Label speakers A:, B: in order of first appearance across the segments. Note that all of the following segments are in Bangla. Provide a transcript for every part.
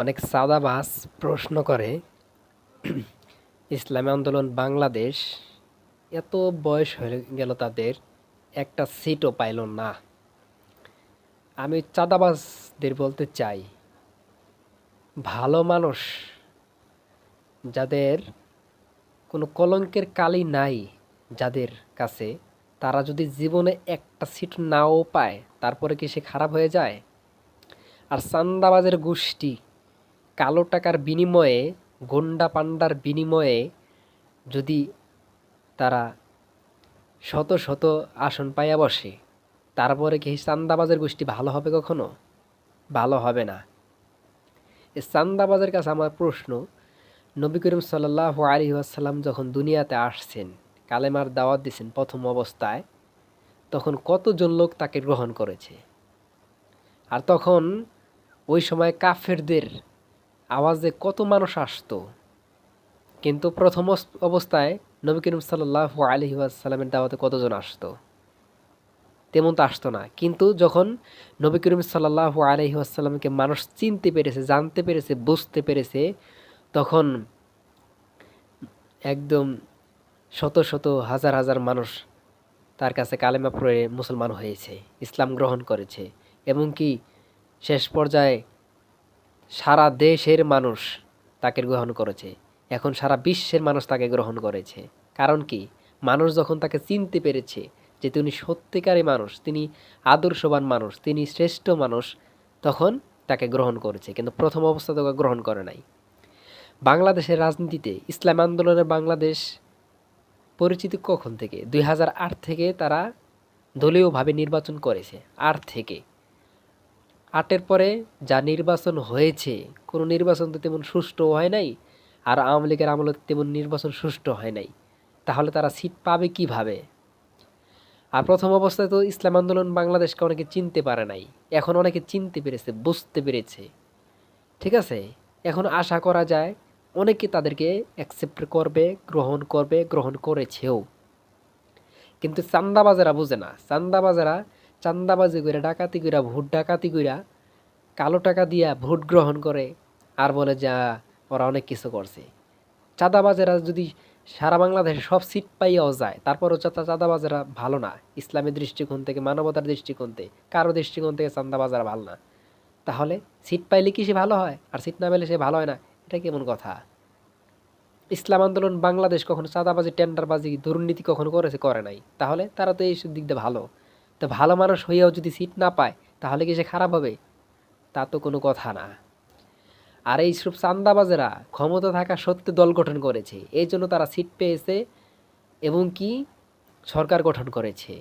A: অনেক সাদাবাস প্রশ্ন করে, ইসলামী আন্দোলন বাংলাদেশ এত বয়স হয়ে গেল তাদের, একটা সিটও পাইল না। আমি চাঁদাবাজদের বলতে চাই, ভালো মানুষ যাদের কোনো কলঙ্কের কালি নাই যাদের কাছে, তারা যদি জীবনে একটা সিট নাও পায়, তারপরে কি সে খারাপ হয়ে যায়? আর চান্দাবাজের গোষ্ঠী কালো টাকার বিনিময়ে, গন্ডা পান্ডার বিনিময়ে যদি তারা শত শত আসন পাইয়া বসে তারপরে কি চান্দাবাজের গোষ্ঠী ভালো হবে কখনো? ভালো হবে না। এই চান্দাবাজের কাছে আমার প্রশ্ন, নবী করিম সাল্লাহ আলী আসাল্লাম যখন দুনিয়াতে আসছেন, কালেমার দাওয়াত দিয়েছেন প্রথম অবস্থায়, তখন কতজন লোক তাকে গ্রহণ করেছে? আর তখন ওই সময় কাফেরদের আওয়াজে কত মানুষ আসতো। কিন্তু প্রথম অবস্থায় নবী করিম সাল্লাহ আলহি আসাল্লামের দাওয়াতে কতজন আসতো? তেমন তো আসতো না। কিন্তু যখন নবী করিম সাল্লাহ আলহি আসাল্লামকে মানুষ চিনতে পেরেছে, জানতে পেরেছে, বুঝতে পেরেছে, তখন একদম শত শত, হাজার হাজার মানুষ তার কাছে কালেমা পড়ে মুসলমান হয়েছে, ইসলাম গ্রহণ করেছে। এবং কি শেষ পর্যায়ে সারা দেশের মানুষ তাকে গ্রহণ করেছে। এখন সারা বিশ্বের মানুষ তাকে গ্রহণ করেছে। কারণ কি? মানুষ যখন তাকে চিনতে পেরেছে যে তিনি সত্যিকারী মানুষ, তিনি আদর্শবান মানুষ, তিনি শ্রেষ্ঠ মানুষ, তখন তাকে গ্রহণ করেছে। কিন্তু প্রথম অবস্থা তোকে গ্রহণ করে নাই। বাংলাদেশের রাজনীতিতে ইসলাম আন্দোলনের বাংলাদেশ পরিচিতি কখন থেকে? দুই হাজার আট থেকে তারা দলীয়ভাবে নির্বাচন করেছে। আট থেকে। আটের পরে যা নির্বাচন হয়েছে, কোনো নির্বাচন তো তেমন সুষ্ঠু হয় নাই, আর আওয়ামী লীগের আমলে তেমন নির্বাচন সুষ্ঠু হয় নাই। তাহলে তারা সিট পাবে কীভাবে? আর প্রথম অবস্থায় তো ইসলাম আন্দোলন বাংলাদেশকে অনেকে চিনতে পারে নাই, এখন অনেকে চিনতে পেরেছে, বুঝতে পেরেছে। ঠিক আছে? এখন আশা করা যায় অনেকে তাদেরকে অ্যাকসেপ্ট করবে, গ্রহণ করবে, গ্রহণ করেছেও। কিন্তু চান্দাবাজারা বুঝে না চান্দাবাজারা চান্দাবাজি করে ডাকাতি কইরা, ভোট ডাকাতি কইরা, কালো টাকা দিয়া ভোট গ্রহণ করে আর বলে যা ওরা অনেক কিছু করছে। চাঁদাবাজেরা যদি সারা বাংলাদেশে সব সিট পাইয়াও যায়, তারপরও চাঁদা চাঁদাবাজেরা ভালো না। ইসলামের দৃষ্টিকোণ থেকে, মানবতার দৃষ্টিকোণ থেকে, কারও দৃষ্টিকোণ থেকে চান্দাবাজারা ভালো না। তাহলে সিট পাইলে কি সে ভালো হয়? আর সিট না পেলে সে ভালো হয় না? এটা কেমন কথা? ইসলাম আন্দোলন বাংলাদেশ কখনো চাঁদাবাজি, টেন্ডারবাজি, দুর্নীতি কখনো করেছে? করে নাই। তাহলে তারা তো এই দিক দিয়ে ভালো। তো ভালো মানুষ হইয়াও যদি সিট না পায়, তাহলে কি সে খারাপ হবে? তা তো কোনো কথা না। আর এই সব চান্দাবাজেরা ক্ষমতা থাকা সত্ত্বে দল গঠন করেছে, এই জন্য তারা সিট পেয়েছে এবং কি? সরকার গঠন করেছে।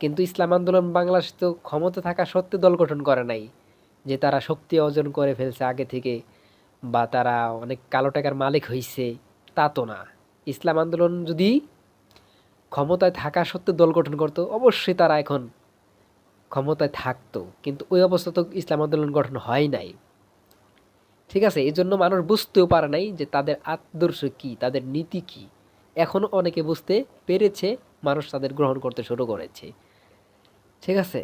A: কিন্তু ইসলাম আন্দোলন বাংলাদেশ তো ক্ষমতা থাকা সত্ত্বে দল গঠন করে নাই, যে তারা শক্তি অর্জন করে ফেলছে আগে থেকে বা তারা অনেক কালো টাকার মালিক হয়েছে তা তো না। ইসলাম আন্দোলন যদি ক্ষমতায় থাকা সত্ত্বেও দল গঠন করতো, অবশ্যই তারা এখন ক্ষমতায় থাকতো। কিন্তু ওই অবস্থা তো ইসলাম আন্দোলন গঠন হয় নাই। ঠিক আছে এই জন্য মানুষ বুঝতেও পারে নাই যে তাদের আদর্শ কি, তাদের নীতি কি। এখনও অনেকে বুঝতে পেরেছে, মানুষ তাদের গ্রহণ করতে শুরু করেছে। ঠিক আছে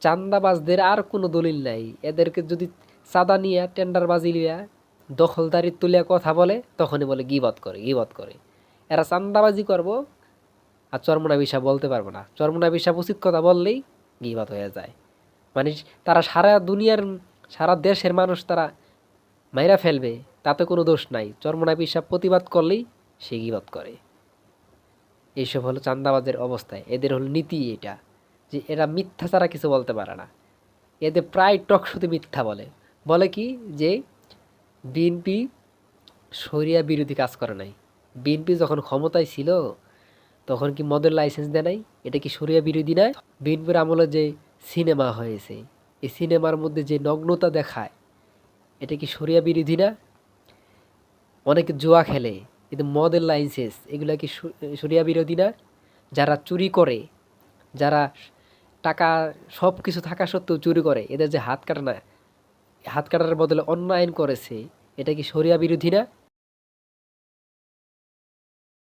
A: চান্দাবাজদের আর কোনো দলিল নাই। এদেরকে যদি চাঁদা নিয়ে, টেন্ডারবাজি লিয়া দখলদারি তুলিয়া কথা বলে, তখনই বলে গিবত করে গিবত করে। এরা চান্দাবাজি করব আর চরমনা বিষা বলতে পারব না। চরমনা বিষা উচিত কথা বললেই গিবাত হয়ে যায়। মানে তারা সারা দুনিয়ার, সারা দেশের মানুষ তারা মাইরা ফেলবে, তাতে কোনো দোষ নাই। চরমনা বিষা প্রতিবাদ করলেই সে গিবাত করে। এইসব হলো চান্দাবাজের অবস্থায় এদের হলো নীতি এটা, যে এরা মিথ্যা ছাড়া কিছু বলতে পারে না। এদের প্রায় টক শুধু মিথ্যা বলে। বলে কি যে, বিএনপি সরিয়া বিরোধী কাজ করে নাই। বিএনপি যখন ক্ষমতায় ছিল তখন কি মদের লাইসেন্স দেয় নাই? এটা কি সরিয়া বিরোধী না? বিএনপির আমলে যে সিনেমা হয়েছে, এই সিনেমার মধ্যে যে নগ্নতা দেখায়, এটা কি সরিয়া বিরোধী না? অনেকে জুয়া খেলে, কিন্তু মদের লাইসেন্স এগুলো কি সরিয়া বিরোধী না? যারা চুরি করে, যারা টাকা সব কিছু থাকা সত্ত্বেও চুরি করে, এদের যে হাত কাটা না, হাত কাটার বদলে অন্য আইন করেছে, এটা কি সরিয়া বিরোধী না?